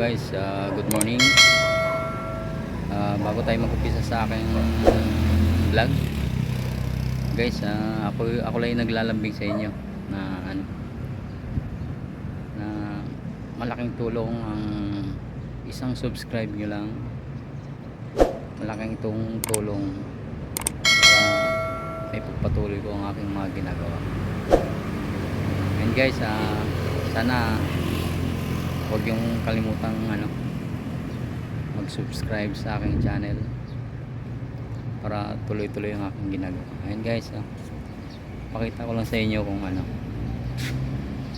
guys, uh, good morning. Uh, bago tayo mag-umpisa sa aking vlog. Guys, uh, ako ako lang yung naglalambing sa inyo na ano na malaking tulong ang isang subscribe nyo lang. Malaking itong tulong para pagpatuloy ko ang aking mga ginagawa. And guys, ah, sana huwag yung kalimutang ano mag-subscribe sa aking channel para tuloy-tuloy ang aking ginagawa. Ayun guys, ah, pakita ko lang sa inyo kung ano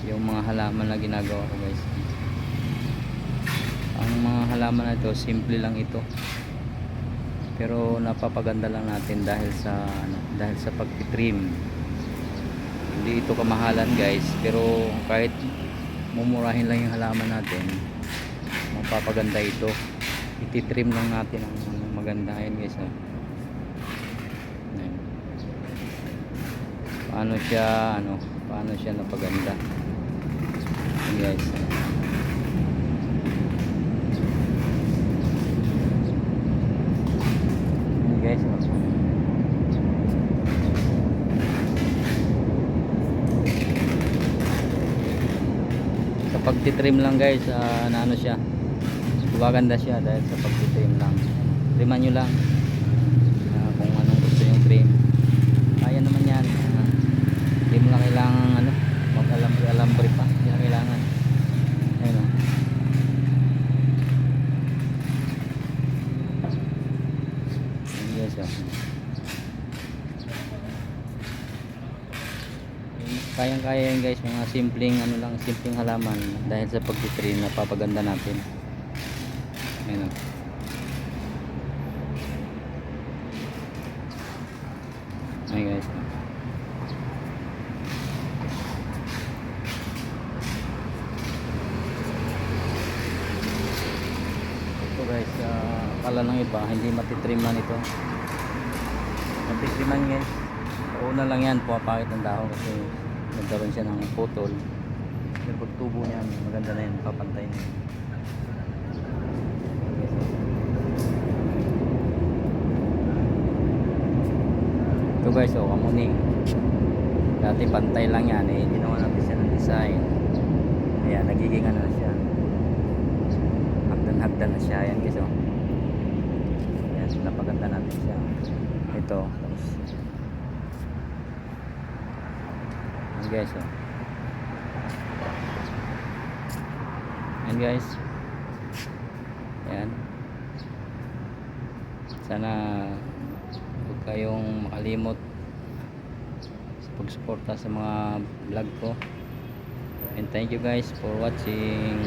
yung mga halaman na ginagawa ko guys. Ang mga halaman na ito, simple lang ito. Pero napapaganda lang natin dahil sa ano, dahil sa pagtitrim. Hindi ito kamahalan guys, pero kahit mumurahin lang yung halaman natin mapapaganda ito ititrim lang natin ang maganda yan guys oh. Ayan. paano siya ano paano siya napaganda Ayan, guys Ayan, guys oh. sa pagtitrim lang guys. Ah, na ano siya. Gumaganda siya dahil sa pagtitrim lang. Triman nyo lang. Ah, kung anong gusto yung trim. Kaya naman yan. Ah, hindi mo na kailangan ano mag alambre alambre pa. Hindi na kailangan. Ayun o Ayan, guys oh. Kayang kaya yan guys. Mga simpleng ano lang simpleng halaman dahil sa pagtitrain na papaganda natin. Ayun o. Ayun guys. Ito guys uh, akala ng iba hindi matitriman ito. Matitriman guys. Una lang yan pumapakit ng dahon kasi nagkaroon siya ng putol. Pero pag tubo niyan maganda na yan papantay na yan ito guys oh kamuning dati pantay lang yan eh. Ginawa natin siya ng design. Ayan nagiging ano na siya. Hagdan hagdan na siya. Yan guys oh. Ayan napaganda natin siya. Ito tapos Ayan guys oh. Ayan guys. Ayan. Sana huwag kayong makalimot sa pagsuporta sa mga vlog ko. And thank you guys for watching.